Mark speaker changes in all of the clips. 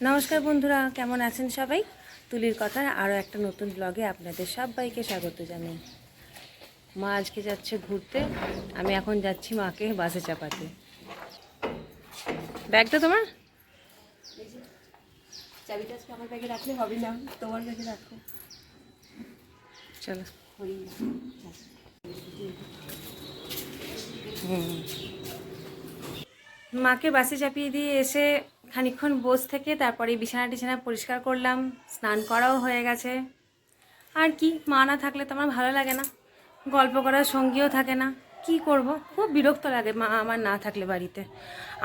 Speaker 1: নমস্কার বন্ধুরা কেমন আছেন সবাই? তুলির কথার আরও একটা নতুন ব্লগে আপনাদের সবাইকে স্বাগত জানাই। মা আজকে যাচ্ছে ঘুরতে আমি এখন যাচ্ছি মাকে বাসে চাপাতে। ব্যাগটা তোমার?
Speaker 2: চাবিটা আমার ব্যাগে রাখলে হবে না তোমার ব্যাগে রাখো।
Speaker 1: চলো। মাকে বাসে চাপিয়ে দিয়ে এসে খানিকক্ষণ বস থেকে তারপরে বিছানা টিছানা পরিষ্কার করলাম, স্নান করাও হয়ে গেছে। আর কি, মা না থাকলে তো আমার ভালো লাগে না। গল্প করার সঙ্গীও থাকে না। কি করব? খুব বিরক্ত লাগে মা আমার না থাকলে বাড়িতে।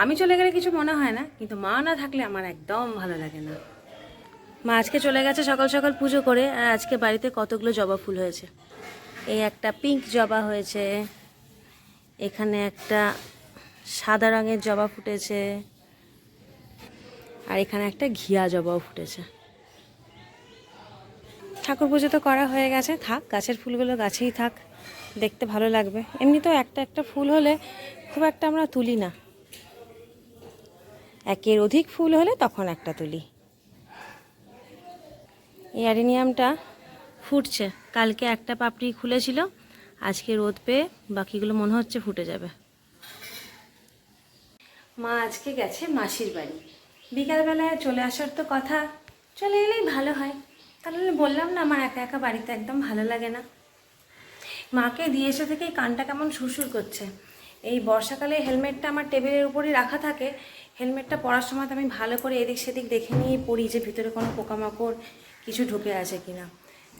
Speaker 1: আমি চলে গেলে কিছু মনে হয় না, কিন্তু মা না থাকলে আমার একদম ভালো লাগে না। মা আজকে চলে গেছে সকাল সকাল পুজো করে, আর আজকে বাড়িতে কতগুলো জবা ফুল হয়েছে। এই একটা পিঙ্ক জবা হয়েছে, এখানে একটা সাদা রঙের জবা ফুটেছে। আর এখানে একটা ঘিয়া জবাও ফুটেছে। ঠাকুর পুজো তো করা হয়ে গেছে, থাক, গাছের ফুলগুলো গাছেই থাক, দেখতে ভালো লাগবে। এমনিতেও একটা একটা ফুল হলে খুব একটা আমরা তুলি না। একের অধিক ফুল হলে তখন একটা তুলি। এই অ্যারিনিয়ামটা ফুটছে, কালকে একটা পাপড়ি খুলেছিল, আজকে রোদ পেয়ে বাকিগুলো মনে হচ্ছে ফুটে যাবে। মা আজকে গেছে মাসির বাড়ি। বিকালবেলায় চলে আসার তো কথা। চলে এলেই ভালো হয়। তাহলে বললাম না, আমার একা একা বাড়িতে একদম ভালো লাগে না। মাকে দিয়ে এসে থেকে কানটা কেমন সুরসুর করছে। এই বর্ষাকালে হেলমেটটা আমার টেবিলের উপরই রাখা থাকে। হেলমেটটা পরার সময় আমি ভালো করে এদিক সেদিক দেখে নিয়ে পড়ি যে ভিতরে কোনো পোকামাকড় কিছু ঢুকে আছে কি না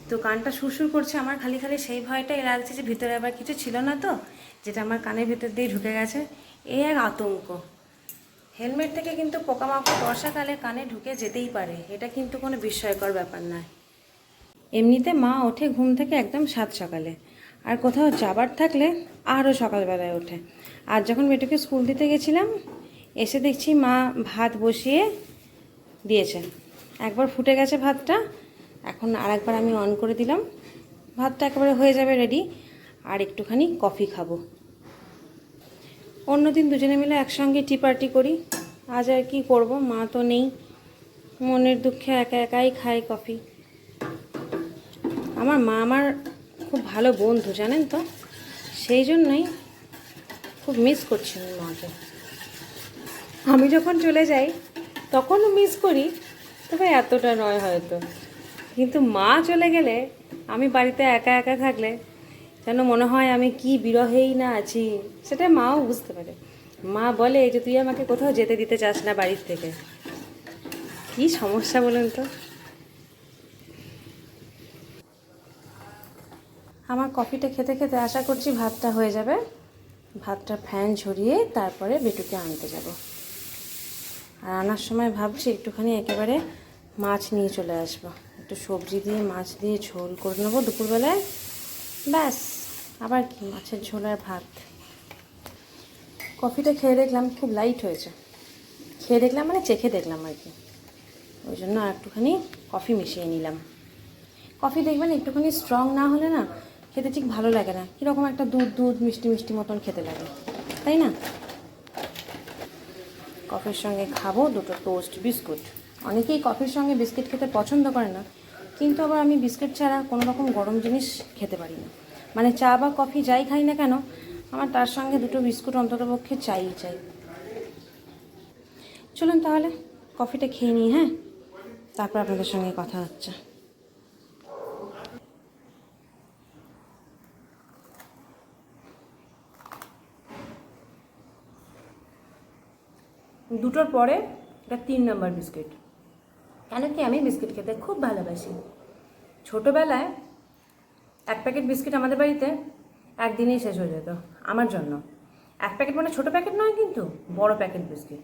Speaker 1: তো কানটা সুরসুর করছে, আমার খালি খালি সেই ভয়টাই লাগছে যে ভিতরে আবার কিছু ছিল না তো, যেটা আমার কানের ভিতর দিয়ে ঢুকে গেছে। এই এক আতঙ্ক। হেলমেট থেকে কিন্তু পোকামাকড় বর্ষাকালে কানে ঢুকে যেতেই পারে। এটা কিন্তু কোনো বিস্ময়কর ব্যাপার নয়। এমনিতে মা ওঠে ঘুম থেকে একদম সাত সকালে। আর কোথাও যাবার থাকলে আরও সকালবেলায় ওঠে। আর যখন মেয়েটাকে স্কুল দিতে গেছিলাম, এসে দেখছি মা ভাত বসিয়ে দিয়েছে। একবার ফুটে গেছে ভাতটা, এখন আরেকবার আমি অন করে দিলাম। ভাতটা একেবারে হয়ে যাবে রেডি আর একটুখানি কফি খাব। অন্যদিন দুজনে মিলে একসঙ্গে টি পার্টি করি। আজ আর কি করব? মা তো নেই। মনের দুঃখে একা একাই খাই কফি আমার মা আমার খুব ভালো বন্ধু, জানেন তো? সেই জন্যই খুব মিস করছি আমি মাকে। আমি যখন চলে যাই, তখনও মিস করি, তবে এতটা নয় হয়তো। কিন্তু মা চলে গেলে আমি বাড়িতে একা একা থাকলে যেন মনে হয় আমি কি বিরহেই না আছি। সেটা মাও বুঝতে পারে। মা বলে যে তুই আমাকে কোথাও যেতে দিতে চাস না বাড়ির থেকে। কি সমস্যা বলেন তো? আমার কফিটা খেতে খেতে আশা করছি ভাতটা হয়ে যাবে। ভাতটা ফ্যান ঝরিয়ে তারপরে বেটুকে আনতে যাব। আর আনার সময় ভাবছি একটুখানি একেবারে মাছ নিয়ে চলে আসব। একটু সবজি দিয়ে, মাছ দিয়ে ঝোল করে নেব দুপুরবেলায়। ব্যাস, আবার কি মাছের ঝোল আর ভাত? কফিটা খেয়ে দেখলাম খুব লাইট হয়েছে। খেয়ে দেখলাম মানে চেখে দেখলাম আর কি। ওই জন্য একটুখানি কফি মিশিয়ে নিলাম। কফি দেখবেন একটুখানি স্ট্রং না হলে না খেতে ঠিক ভালো লাগে না। কীরকম একটা দুধ দুধ মিষ্টি মিষ্টি মতন খেতে লাগে। তাই না? কফির সঙ্গে খাব দুটো টোস্ট বিস্কুট। অনেকেই কফির সঙ্গে বিস্কিট খেতে পছন্দ করে না। কিন্তু আবার আমি বিস্কিট ছাড়া কোনো রকম গরম জিনিস খেতে পারি না। মানে চা বা কফি যাই খাই না কেন, আমার তার সঙ্গে দুটো বিস্কুট অন্ততপক্ষে চাই চাই। চলুন তাহলে কফিটা খেয়ে নিই হ্যাঁ? তারপর আপনাদের সঙ্গে কথা হচ্ছে। দুটোর পরে এটা তিন নম্বর বিস্কিট। কেন কি আমি বিস্কিট খেতে খুব ভালোবাসি। ছোটোবেলায় এক প্যাকেট বিস্কিট আমাদের বাড়িতে একদিনেই শেষ হয়ে যেত, আমার জন্য। এক প্যাকেট মানে ছোটো প্যাকেট নয় কিন্তু, বড় প্যাকেট বিস্কিট।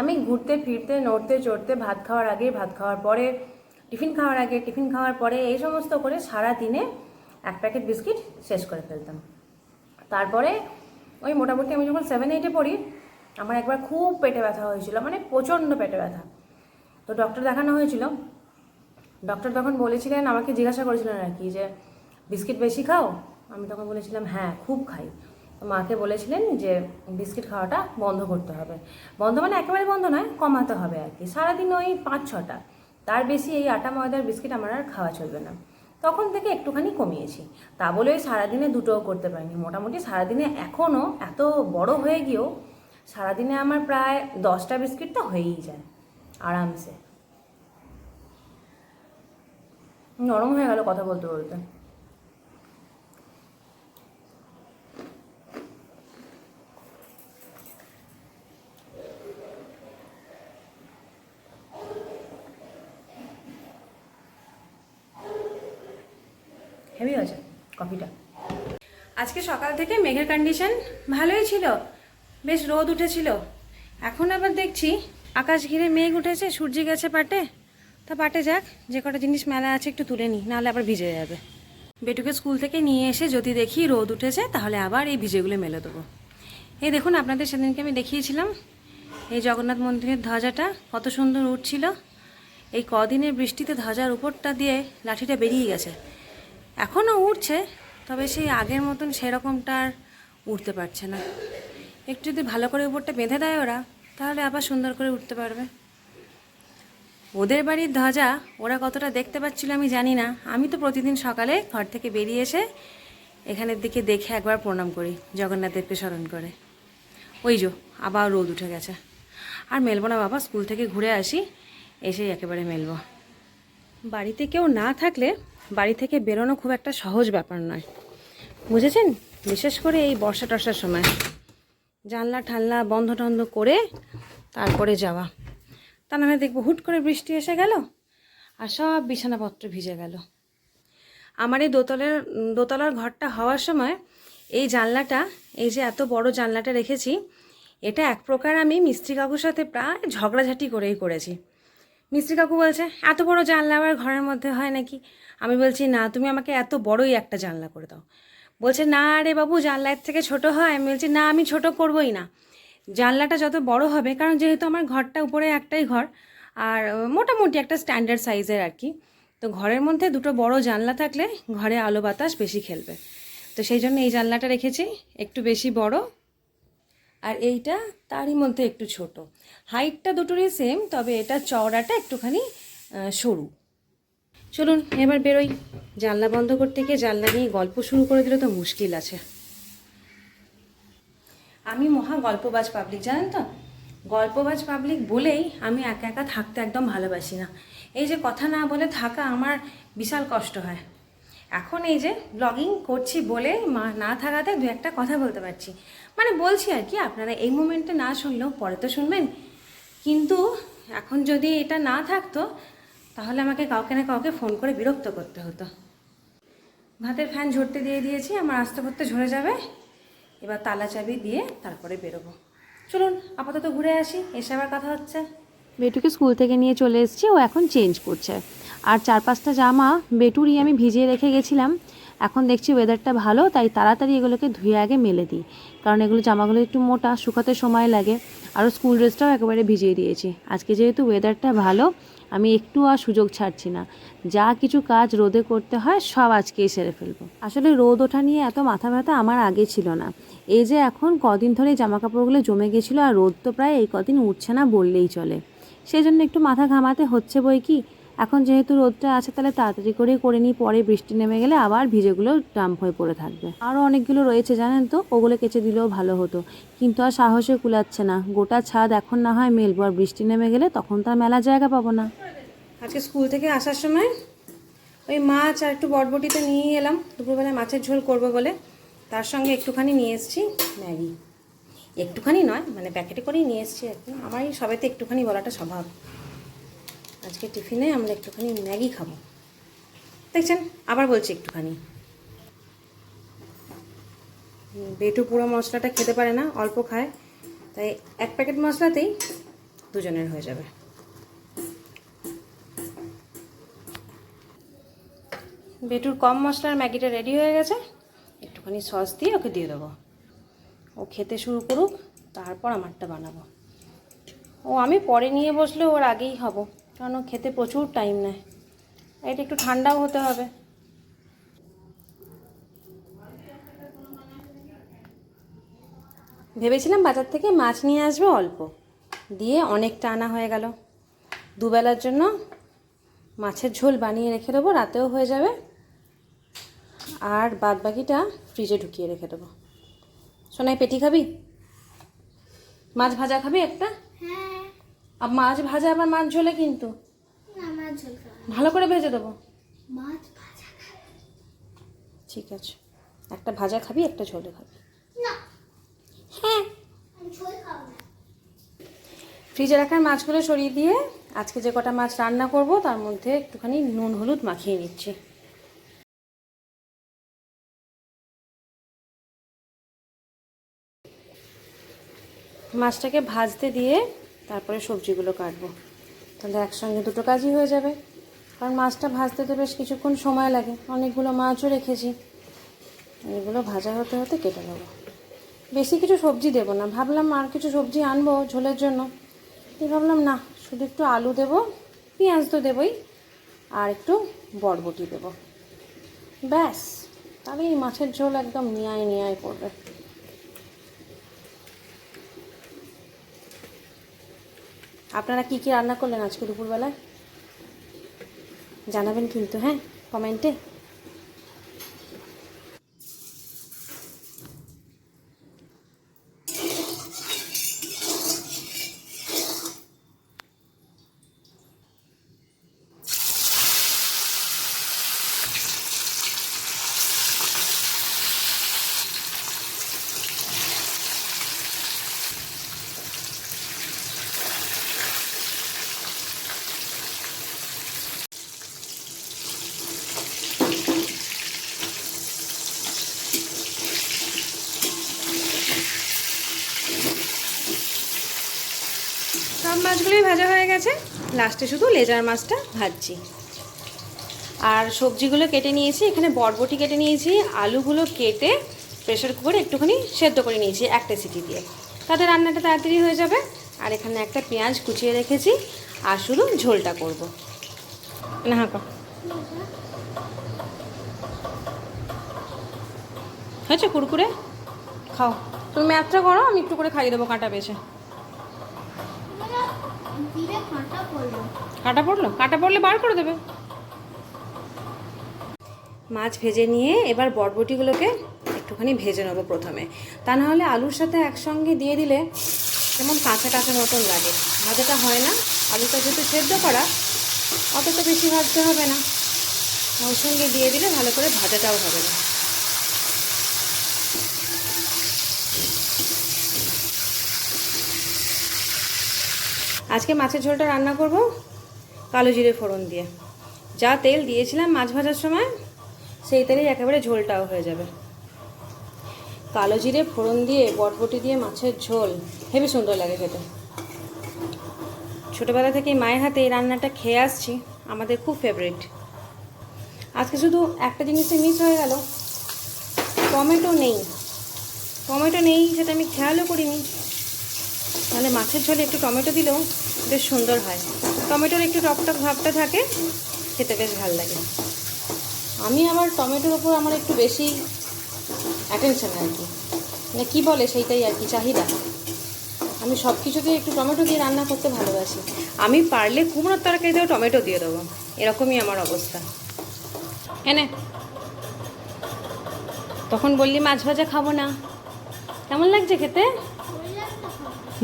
Speaker 1: আমি ঘুরতে, ফিরতে, নড়তে, চড়তে, ভাত খাওয়ার আগে, ভাত খাওয়ার পরে, টিফিন খাওয়ার আগে, টিফিন খাওয়ার পরে, এই সমস্ত করে সারা দিনে এক প্যাকেট বিস্কিট শেষ করে ফেলতাম। তারপরে ওই মোটামুটি আমি যখন সেভেন এইটে পড়ি, আমার একবার খুব পেটে ব্যথা হয়েছিল মানে প্রচণ্ড পেটে ব্যথা। তো ডক্টর দেখানো হয়েছিল। ডক্টর তখন বলেছিলেন, আমাকে জিজ্ঞাসা করেছিলেন আর কি যে, বিস্কিট বেশি খাও? আমি তখন বলেছিলাম হ্যাঁ খুব খাই। তো মাকে বলেছিলেন যে, বিস্কিট খাওয়াটা বন্ধ করতে হবে। বন্ধ মানে একেবারে বন্ধ নয়, কমাতে হবে আর কি। সারাদিন ওই পাঁচ ছটা। তার বেশি এই আটা ময়দার বিস্কিট আমার আর খাওয়া চলবে না। তখন থেকে একটুখানি কমিয়েছি। তা বলে ওই সারাদিনে দুটোও করতে পারিনি। মোটামুটি সারাদিনে এখনও এত বড় হয়ে গিয়েও সারাদিনে আমার প্রায় দশটা বিস্কিট তো হয়েই যায়। আরামসে। নরম হয়ে গেল কথা বলতে বলতে। হেভি হয়েছে কফিটা আজকে সকাল থেকে মেঘের কন্ডিশন ভালোই ছিল। বেশ রোদ উঠেছিল। এখন আবার দেখছি আকাশ ঘিরে মেঘ উঠেছে, সূর্য গেছে পাটে। তা পাটে যাক, যে কটা জিনিস মেলা আছে একটু তুলে নিই নাহলে আবার ভিজে যাবে। বেটুকে স্কুল থেকে নিয়ে এসে যদি দেখি রোদ উঠেছে, তাহলে আবার এই ভিজেগুলো মেলে দেবো। এই দেখুন, আপনাদের সেদিনকে আমি দেখিয়েছিলাম এই জগন্নাথ মন্দিরের ধ্বজাটা, কত সুন্দর উঠছিল। এই কদিনের বৃষ্টিতে ধ্বজার উপরটা দিয়ে লাঠিটা বেরিয়ে গেছে। এখনও উঠছে, তবে সেই আগের মতন সেরকমটা আর উঠতে পারছে না। একটু যদি ভালো করে উপরটা বেঁধে দেয় ওরা তাহলে আবার সুন্দর করে উঠতে পারবে। ওদের বাড়ির ধ্বজা ওরা কতটা দেখতে পাচ্ছিল আমি জানি না। আমি তো প্রতিদিন সকালে ঘর থেকে বেরিয়ে এসে এখানের দিকে দেখে একবার প্রণাম করি জগন্নাথদেবকে স্মরণ করে। ওই যো, আবার রোদ উঠে গেছে। আর মেলবো না বাবা, স্কুল থেকে ঘুরে আসি, এসেই একেবারে মেলবো। বাড়িতে কেউ না থাকলে বাড়ি থেকে বেরোনো খুব একটা সহজ ব্যাপার নয়। বুঝেছেন? বিশেষ করে এই বর্ষা টর্ষার সময়। জানলা ঠাল্লা বন্ধ টন্ধ করে তারপরে যাওয়া। তা নাহলে দেখব হুট করে বৃষ্টি এসে গেল আর সব বিছানাপত্র ভিজে গেল। আমার এই দোতলার দোতলার ঘরটা হওয়ার সময় এই জানলাটা, এই যে এত বড় জানলাটা রেখেছি, এটা এক প্রকার আমি মিস্ত্রি কাকুর সাথে প্রায় ঝগড়াঝাটি করেই করেছি। মিস্ত্রি কাকু বলছে, এত বড় জানলা আবার ঘরের মধ্যে হয় নাকি? আমি বলছি, না, তুমি আমাকে এত বড়ই একটা জানলা করে দাও। বলছে, না রে বাবু, জানলার থেকে ছোট হয়। আমি বলছি, না, আমি ছোট করবই না। জানলাটা যত বড় হবে, কারণ যেহেতু আমার ঘরটা উপরে একটাই ঘর, আর মোটামুটি একটা স্ট্যান্ডার্ড সাইজের আর কি, তো ঘরের মধ্যে দুটো বড় জানলা থাকলে ঘরে আলো বাতাস বেশি খেলবে। তো সেই জন্য এই জানলাটা রেখেছি, একটু বেশি বড়, আর এইটা তারই মধ্যে একটু ছোট। হাইটটা দুটোরই সেম তবে এটা চওড়াটা একটুখানি সরু। চলুন, এবার বেরোই। জানলা বন্ধ করতে গিয়ে জানলা নিয়ে গল্প শুরু করে দিলে তো মুশকিল আছে। আমি মহা গল্পবাজ পাবলিক জানেন তো? গল্পবাজ পাবলিক বলেই আমি একা একা থাকতে একদম ভালোবাসি না। এই যে কথা না বলে থাকা আমার বিশাল কষ্ট হয়। এখন এই যে ব্লগিং করছি বলে মা না থাকাতে দু একটা কথা বলতে পারছি। মানে বলছি আর কি, আপনারা এই মুমেন্টে না শুনলেও পরে তো শুনবেন। কিন্তু এখন যদি এটা না থাকতো তাহলে আমাকে কাউকে না কাউকে ফোন করে বিরক্ত করতে হতো। ভাতের ফ্যান ঝরতে দিয়ে দিয়েছি, আমার আস্তে করতে ঝরে যাবে। এবার তালা চাবি দিয়ে তারপরে বেরোবো। চলুন, আপাতত ঘুরে আসি, এসে আবার কথা হচ্ছে। বেটুকে স্কুল থেকে নিয়ে চলে এসেছি, ও এখন চেঞ্জ করছে। আর চার পাঁচটা জামা বেটুরই আমি ভিজিয়ে রেখে গেছিলাম। এখন দেখছি ওয়েদারটা ভালো, তাই তাড়াতাড়ি এগুলোকে ধুয়ে আগে মেলে দিই। কারণ এগুলো জামাগুলো একটু মোটা, শুকাতে সময় লাগে। আরও স্কুল ড্রেসটাও একেবারে ভিজিয়ে দিয়েছি। আজকে যেহেতু ওয়েদারটা ভালো আমি একটু আর সুযোগ ছাড়ছি না। যা কিছু কাজ রোদে করতে হয়, সব আজকেই সেরে ফেলব। আসলে রোদ ওঠা নিয়ে এত মাথা ব্যথা আমার আগে ছিল না। এই যে এখন কদিন ধরে জামা কাপড়গুলো জমে গেছিল, আর রোদ তো প্রায় এই কদিন উঠছে না বললেই চলে। সেই জন্য একটু মাথা ঘামাতে হচ্ছে বই কি? এখন যেহেতু রোদটা আছে, তাহলে তাড়াতাড়ি করে করে নিই, পরে বৃষ্টি নেমে গেলে আবার ভিজেগুলো ডাম্প হয়ে পড়ে থাকবে। আরও অনেকগুলো রয়েছে, জানেন তো? ওগুলো কেচে দিলেও ভালো হতো। কিন্তু আর সাহসে কুলাচ্ছে না। গোটা ছাদ এখন না হয় মেলবো, আর বৃষ্টি নেমে গেলে তখন তো আর মেলার জায়গা পাবো না। আজকে স্কুল থেকে আসার সময় ওই মাছ আর একটু বটবটিতে নিয়ে এলাম। দুপুরবেলায় মাছের ঝোল করব বলে। তার সঙ্গে একটুখানি নিয়ে এসেছি ম্যাগি। একটুখানি নয় মানে প্যাকেটে করেই নিয়ে এসেছি কি। আমার এই সবেতে একটুখানি বলাটা স্বভাব। আজকে টিফিনে আমরা একটুখানি ম্যাগি খাব। দেখছেন? আবার বলছি একটুখানি। বেটু পুরো মশলাটা খেতে পারে না, অল্প খায়। তাই এক প্যাকেট মশলাতেই দুজনের হয়ে যাবে। বেটুর কম মশলার ম্যাগিটা রেডি হয়ে গেছে। একটুখানি সস দিয়ে ওকে দিয়ে দেবো। ও খেতে শুরু করুক, তারপর আমারটা বানাবো। ও, আমি পরে নিয়ে বসলে ওর আগেই হব। কারণ খেতে প্রচুর টাইম নেয়। এটা একটু ঠান্ডাও হতে হবে। ভেবেছিলাম বাজার থেকে মাছ নিয়ে আসবে অল্প। দিয়ে অনেকটা আনা হয়ে গেল। দুবেলার জন্য মাছের ঝোল বানিয়ে রেখে দেবো, রাতেও হয়ে যাবে। আর বাদ বাকিটা ফ্রিজে ঢুকিয়ে রেখে দেবো। সোনাই, পেটি খাবি? মাছ ভাজা খাবি একটা?
Speaker 3: হ্যাঁ।
Speaker 1: আর মাছ ভাজা আবার মাছ ঝোলে কিন্তু। ভালো করে ভেজে দেবো?
Speaker 3: মাছ ভাজা
Speaker 1: ঠিক আছে। একটা ভাজা খাবি একটা ঝোলে খাবি। হ্যাঁ। ফ্রিজে রাখার মাছগুলো সরিয়ে দিয়ে আজকে যে কটা মাছ রান্না করব তার মধ্যে একটুখানি নুন হলুদ মাখিয়ে নিচ্ছি। মাছটাকে ভাজতে দিয়ে তারপরে সবজিগুলো কাটবো। তাহলে একসঙ্গে দুটো কাজই হয়ে যাবে। কারণ মাছটা ভাজতে তো বেশ কিছুক্ষণ সময় লাগে। অনেকগুলো মাছও রেখেছি। এগুলো ভাজা হতে হতে কেটে নেব। বেশি কিছু সবজি দেবো না। ভাবলাম আর কিছু সবজি আনব ঝোলের জন্য। এই ভাবলাম, না, শুধু একটু আলু দেবো, পেঁয়াজ তো দেবই, আর একটু বরবটি দেবো। ব্যাস তাহলে এই মাছের ঝোল একদম নিয়ায় নিয়ায় পড়বে। আপনারা কি কি রান্না করলেন আজকে দুপুরবেলায়? জানাবেন কিন্তু হ্যাঁ কমেন্টে সব মাছগুলোই ভাজা হয়ে গেছে লাস্টে শুধু লেজার মাছটা ভাজছি। আর সবজিগুলো কেটে নিয়েছি, এখানে বরবটি কেটে নিয়েছি, আলুগুলো কেটে প্রেশার কুকারে একটুখানি সেদ্ধ করে নিয়েছি, একটা সিটি দিয়ে। তাতে রান্নাটা তাড়াতাড়ি হয়ে যাবে। আর এখানে একটা পেঁয়াজ কুচিয়ে রেখেছি, আর শুধু ঝোলটা করব। না হাঁকো হয়েছে কুরকুরে? খাও। তুমি ম্যাথটা করো, আমি একটু করে খাইয়ে দেবো কাঁটা বেছে।
Speaker 3: কাঁটা পড়ল।
Speaker 1: কাটা পড়ল? বার করে দেবে। মাছ ভেজে নিয়ে এবার বরবটিগুলোকে একটুখানি ভেজে নেব প্রথমে। তা নাহলে আলুর সাথে একসঙ্গে দিয়ে দিলে যেমন কাঁচা কাঁচা মতন লাগে। ভাজাটা হয় না, আলুটা যেহেতু সেদ্ধ করা, অতটা বেশি ভাজতে হবে না। ওর সঙ্গে দিয়ে দিলে ভালো করে ভাজাটাও হবে না। আজকে মাছের ঝোলটা রান্না করব কালো জিরে ফোড়ন দিয়ে। যা তেল দিয়েছিলাম মাছ ভাজার সময়, সেই তেলেই একেবারে ঝোলটাও হয়ে যাবে। কালো জিরে ফোড়ন দিয়ে, বটবটি দিয়ে মাছের ঝোল। হেবি সুন্দর লাগে খেতে। ছোটোবেলা থেকে মায়ের হাতে এই রান্নাটা খেয়ে আসছি, আমাদের খুব ফেভারিট আজকে শুধু একটা জিনিসে মিস হয়ে গেল, টমেটো নেই। টমেটো নেই, সেটা আমি খেয়ালও করিনি। তাহলে মাছের ঝোলে একটু টমেটো দিলেও বেশ সুন্দর হয়। টমেটোর একটু টকটক ভাবটা থাকে, খেতে বেশ ভালো লাগে। আমি আবার টমেটোর ওপর আমার একটু বেশি অ্যাটেনশন আর কি। মানে কী বলে সেইটাই আর কি, চাহিদা। আমি সব কিছুতেই একটু টমেটো দিয়ে রান্না করতে ভালোবাসি। আমি পারলে কুমড়োর তরকারিতেও টমেটো দিয়ে দেবো। এরকমই আমার অবস্থা। এনে, তখন বললি মাছ ভাজা খাব না। কেমন লাগছে খেতে?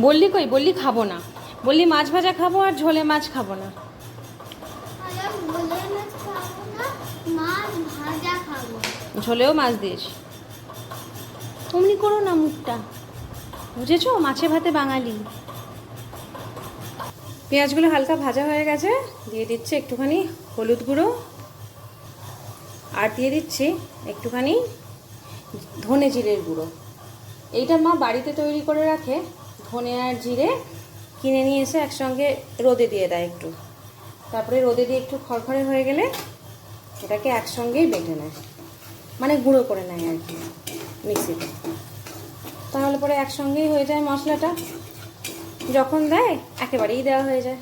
Speaker 1: বললি কই? বললি খাব না। বললি মাছ ভাজা খাব আর ঝোলে মাছ খাব না। ঝোলেও মাছ দিয়েছি অমনি করো না মুখটা। বুঝেছ? মাছে ভাতে বাঙালি। পেঁয়াজগুলো হালকা ভাজা হয়ে গেছে। দিয়ে দিচ্ছে একটুখানি হলুদ গুঁড়ো। আর দিয়ে দিচ্ছি একটুখানি ধনে জিরের গুঁড়ো। এইটা মা বাড়িতে তৈরি করে রাখে। ধনে আর জিরে কিনে নিয়ে এসে একসঙ্গে রোদে দিয়ে দেয় একটু। তারপরে রোদে দিয়ে একটু খড়খড়ে হয়ে গেলে এটাকে একসঙ্গেই বেটে নেয়। মানে গুঁড়ো করে নেয় আর কি মিক্সিতে। তাহলে পরে একসঙ্গেই হয়ে যায় মশলাটা। যখন দেয় একেবারেই দেওয়া হয়ে যায়।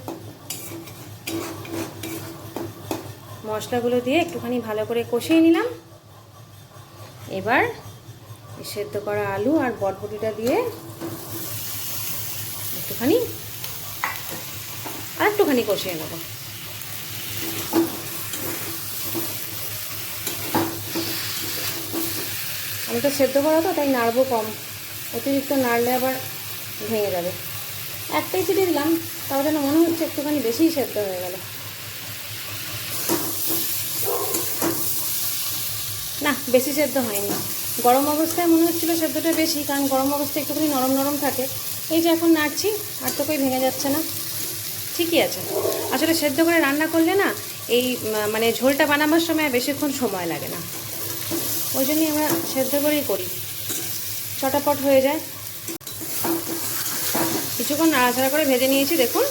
Speaker 1: মশলাগুলো দিয়ে একটুখানি ভালো করে কষিয়ে নিলাম। এবার সেদ্ধ করা আলু আর বটবটিটা দিয়ে একটুখানি, আর একটুখানি কষিয়ে নেব। আলুটা সেদ্ধ করা তো, তাই নাড়বো কম। অতিরিক্ত নাড়লে আবার ভেঙে যাবে। একটাই চিটে দিলাম, তাও যেন মনে হচ্ছে একটুখানি বেশিই সেদ্ধ হয়ে গেল। না, বেশি সেদ্ধ হয়নি। গরম অবস্থায় মনে হচ্ছিল সেদ্ধটা বেশি, কারণ গরম অবস্থায় একটুখানি নরম নরম থাকে। এই যে এখন নাড়ছি, আর তো কই ভেঙে যাচ্ছে না। ঠিকই আছে। আসলে সেদ্ধ করে রান্না করলে না, এই মানে ঝোলটা বানাবার সময় বেশিক্ষণ সময় লাগে না। ওই জন্যই আমরা সেদ্ধ করেই করি। চটাপট হয়ে যায়। কিছুক্ষণ নাড়াচাড়া করে ভেজে নিয়েছি, দেখুন,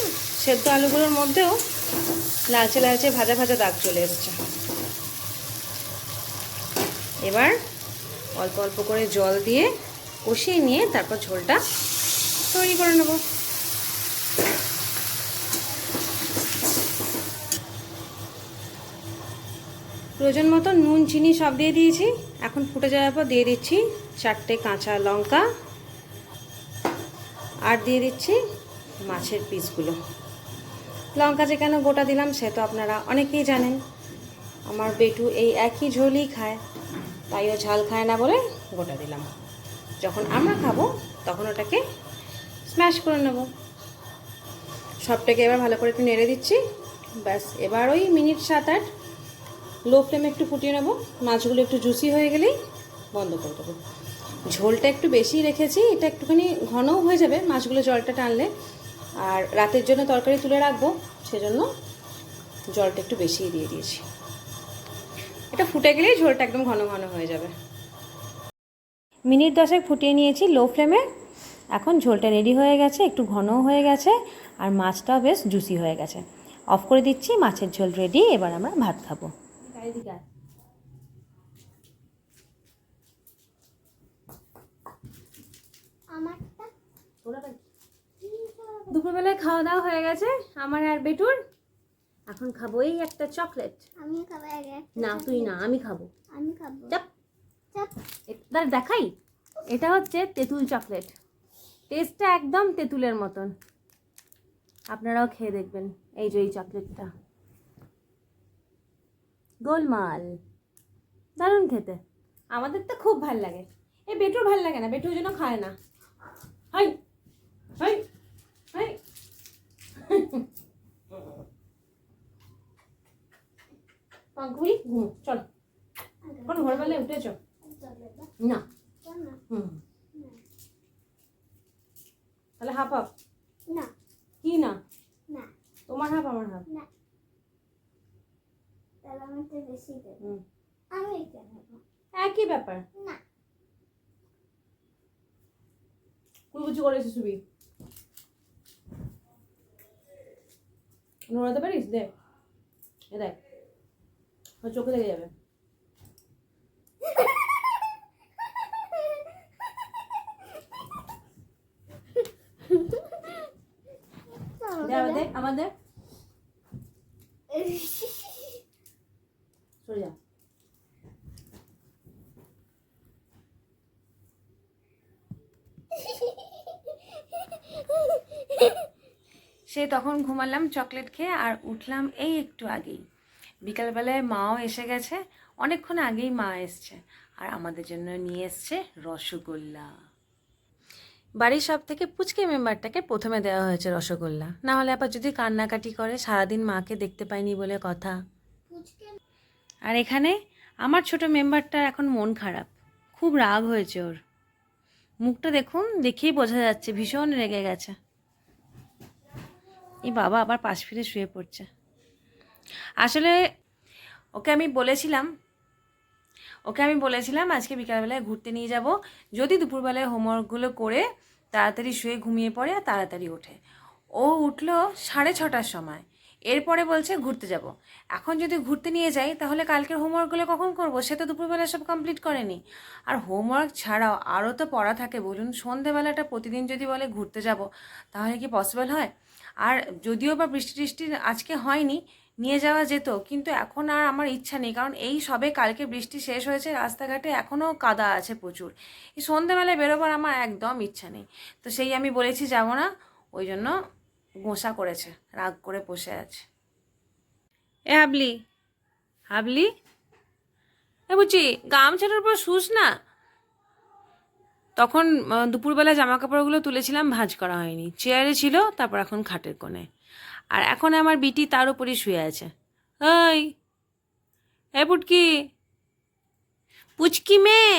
Speaker 1: সেদ্ধ আলুগুলোর মধ্যেও লালচে লালচে ভাজা ভাজা দাগ চলে এসছে। এবার অল্প অল্প করে জল দিয়ে কষিয়ে নিয়ে তারপর ঝোলটা তৈরি করে নেব। প্রয়োজন মতো নুন, চিনি সব দিয়ে দিয়েছি। এখন ফুটে যাওয়ার পর দিয়ে দিচ্ছি চারটে কাঁচা লঙ্কা। আর দিয়ে দিচ্ছি মাছের পিসগুলো। লঙ্কা যে কেন গোটা দিলাম সে তো আপনারা অনেকেই জানেন। আমার বেটু এই একই ঝোলই খায়, তাই ও ঝাল খায় না বলে গোটা দিলাম। যখন আমরা খাব তখন ওটাকে স্ম্যাশ করে নেব। সবটাকে এবার ভালো করে একটু নেড়ে দিচ্ছি। ব্যাস, এবার ওই মিনিট সাত আট লো ফ্লেমে একটু ফুটিয়ে নেব। মাছগুলো একটু জুসি হয়ে গেলেই বন্ধ করে দেবো। ঝোলটা একটু বেশি রেখেছি, এটা একটুখানি ঘনও হয়ে যাবে মাছগুলো জলটা টানলে। আর রাতের জন্য তরকারি তুলে রাখব, সেজন্য জলটা একটু বেশিই দিয়ে দিয়েছি। এটা ফুটে গেলেই ঝোলটা একদম ঘন ঘন হয়ে যাবে। মিনিট দশেক ফুটিয়ে নিয়েছি লো ফ্লেমে এখন ঝোলটা রেডি হয়ে গেছে একটু ঘনও হয়ে গেছে আর মাছটাও বেশ জুসি হয়ে গেছে। অফ করে দিচ্ছি মাছের ঝোল রেডি এবার আমরা ভাত খাব। দুপুরবেলায় খাওয়া দাওয়া হয়ে গেছে আমার আর বেটুর। এখন খাব এই একটা চকলেট
Speaker 3: আমি খাব
Speaker 1: না তুই না আমি খাব।
Speaker 3: আমি খাব।
Speaker 1: চাপ।
Speaker 3: চাপ।
Speaker 1: দেখাই। এটা হচ্ছে তেঁতুল চকলেট টেস্টটা একদম তেঁতুলের মতন। আপনারাও খেয়ে দেখবেন এই যে এই চকলেটটা গোলমাল। দারুণ খেতে। আমাদের তো খুব ভালো লাগে। এই বেটুর ভালো লাগে না বেটুর জন্য খায় না। হাই হাই হাই। ঘুম, চল। কোন ভোরবেলায় উঠেছ? না হুম তাহলে হাফ হাফ?
Speaker 3: না।
Speaker 1: কি না?
Speaker 3: না।
Speaker 1: তোমার হাফ আমার হাফ?
Speaker 3: না। তাহলে আমাকে বেশি দেবে।
Speaker 1: হুম।
Speaker 3: আমি নেব।
Speaker 1: একই ব্যাপার।
Speaker 3: না।
Speaker 1: কুলকুচি করেছি সুবি। নোড়াতে পারিস? দেখ এ দেখ। চোখে লেগে যাবে। সে তখন ঘুমালাম চকলেট খেয়ে আর উঠলাম এই একটু আগেই। বিকালবেলায় মাও এসে গেছে, অনেকক্ষণ আগেই মা এসছে আর আমাদের জন্য নিয়ে এসছে রসগোল্লা। বাড়ির সব থেকে পুচকে মেম্বারটাকে প্রথমে দেওয়া হয়েছে রসগোল্লা। না হলে আবার যদি কান্নাকাটি করে, সারাদিন মাকে দেখতে পাইনি বলে কথা। আর এখানে আমার ছোট মেম্বারটার এখন মন খারাপ। খুব রাগ হয়েছে ওর। মুখটা দেখুন, দেখেই বোঝা যাচ্ছে, ভীষণ রেগে গেছে। এই বাবা আবার পাশ ফিরে শুয়ে পড়ছে। আসলে ওকে আমি বলেছিলাম ওকে আমি বলেছিলাম, আজকে বিকালবেলায় ঘুরতে নিয়ে যাব। যদি দুপুরবেলায় হোমওয়ার্কগুলো করে তাড়াতাড়ি শুয়ে ঘুমিয়ে পড়ে আর তাড়াতাড়ি ওঠে। ও উঠল সাড়ে ছটার সময়। এরপরে বলছে, ঘুরতে যাব। এখন যদি ঘুরতে নিয়ে যাই, তাহলে কালকের হোমওয়ার্কগুলো কখন করব? সে তো দুপুরবেলা সব কমপ্লিট করেনি। আর হোমওয়ার্ক ছাড়াও আরও তো পড়া থাকে। বলুন, সন্ধেবেলাটা প্রতিদিন যদি বলে ঘুরতে যাব, তাহলে কি পসিবল হয়? আর যদিও বা বৃষ্টি টিষ্টি আজকে হয়নি নিয়ে যাওয়া যেত, কিন্তু এখন আর আমার ইচ্ছা নেই। কারণ এই সবে কালকে বৃষ্টি শেষ হয়েছে, রাস্তাঘাটে এখনও কাদা আছে প্রচুর। এই সন্ধ্যেবেলায় বেরোবার আমার একদম ইচ্ছা নেই। তো সেই আমি বলেছি, যাব না। ওই জন্য গোসা করেছে, রাগ করে বসে আছে। এ হাবলি হাবলি? এ বুঝি গামছাটার উপর শুস না? তখন দুপুরবেলা জামা কাপড়গুলো তুলেছিলাম, ভাঁজ করা হয়নি। চেয়ারে ছিল, তারপর এখন খাটের কোণে। আর এখন আমার বিটি তার উপরই শুয়ে আছে। ওই এ পুটকি পুচকি মেয়ে।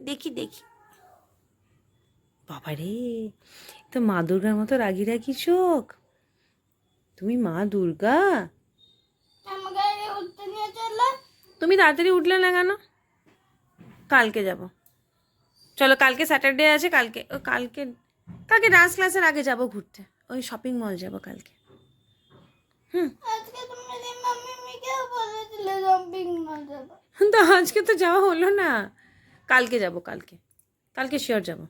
Speaker 1: দেখি দেখি। বাবারে তো মা দুর্গার মতো রাগি রাগি চোখ। তুমি মা দুর্গা? তুমি তাড়াতাড়ি উঠলে না কেন? কালকে যাব। চলো কালকে স্যাটারডে আছে কালকে ও কালকে কালকে ডান্স ক্লাসের আগে যাব ঘুরতে। ওই শপিং মল যাব কালকে।
Speaker 3: আজকে তুমি মাম্মি মিকেও বলেছিলে জম্পিং না যাব।
Speaker 1: তো আজকে তো যাওয়া হলো না। কালকে যাব কালকে। কালকে শিওর যাব।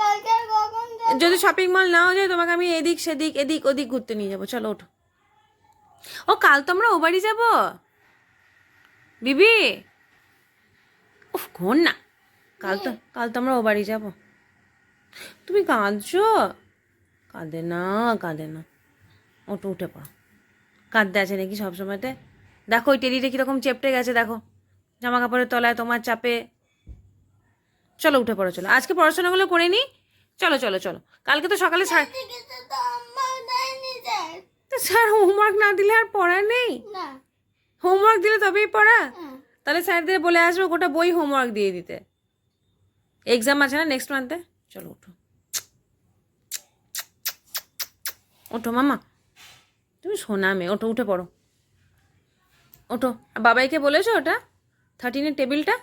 Speaker 3: কালকে আর কখন
Speaker 1: যদি শপিং মল নাও যায় তোমাকে আমি এদিক সেদিক এদিক ওদিক ঘুরতে নিয়ে যাব। চলো ওঠো। ও কাল তো আমরা ও বাড়ি যাব? বিবি? উফ ঘোর না। কাল তো কাল তো আমরা ও বাড়ি যাব। তুমি কাঁদছো? কাঁদে না কাঁদে না। ওটো উঠে পড়ো। কাঁদতে আছে নাকি সবসময়তে? দেখো ওই টেরিটা কীরকম চেপটে গেছে দেখো। জামা কাপড়ের তলায় তোমার চাপে। চলো উঠে পড়ো চলো। আজকে পড়াশোনাগুলো করে নি। চলো চলো চলো। কালকে তো সকালে স্যার
Speaker 3: তো স্যার
Speaker 1: হোমওয়ার্ক না দিলে আর পড়া নেই? হোমওয়ার্ক দিলে তবেই পড়া? তাহলে স্যারদের বলে আসব গোটা বই হোমওয়ার্ক দিয়ে দিতে। এক্সাম আছে না নেক্সট মান্থে চলো উঠো। ওঠো মামা। তুমি শোনা মেয়ে ওঠো উঠে পড়ো। আর বাবাইকে বলেছ ওটা? থার্টিনের টেবিলটা?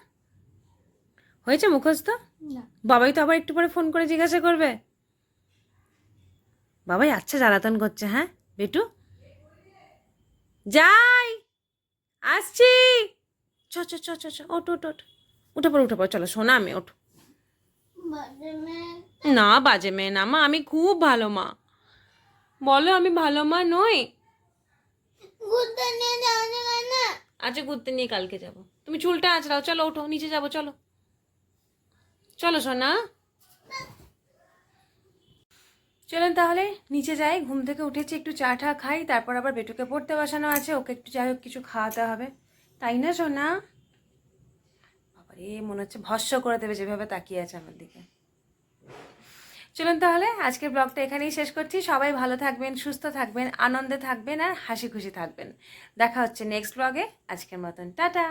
Speaker 1: হয়েছে মুখস্থ? বাবাই তো আবার একটু পরে ফোন করে জিজ্ঞাসা করবে। বাবাই আচ্ছা জ্বালাতন করছে হ্যাঁ? বেটু? যাই! আসছি! চ চ চ চ উঠে পড়ো উঠে পড়ো। চলো শোনা আমি ওঠো। না বাজে মেয়ে না মা আমি খুব ভালো মা। বলো আমি ভালো মা নই?
Speaker 3: ঘুরতে নিয়ে যাওয়া যাবে না
Speaker 1: আচ্ছা ঘুরতে নিয়ে কালকে যাব। তুমি চুলটা আঁচড়াও, চলো ওঠো, নিচে যাব, চলো। চলো সোনা। চলেন তাহলে, নিচে যাই, ঘুম থেকে উঠেছি, একটু চা টা খাই, তারপর আবার বেটুকে পড়তে বসানো আছে, ওকে একটু যাই হোক, কিছু খাওয়াতে হবে। তাই না সোনা? বাবারে, মনে হচ্ছে ভস্য করে দেবে যেভাবে তাকিয়ে আছে আমার দিকে। চলুন তাহলে, আজকের ব্লগটা এখানেই শেষ করছি। সবাই ভালো থাকবেন, সুস্থ থাকবেন, আনন্দে থাকবেন আর হাসি খুশি থাকবেন। দেখা হচ্ছে নেক্সট ব্লগে আজকের মতন, টাটা!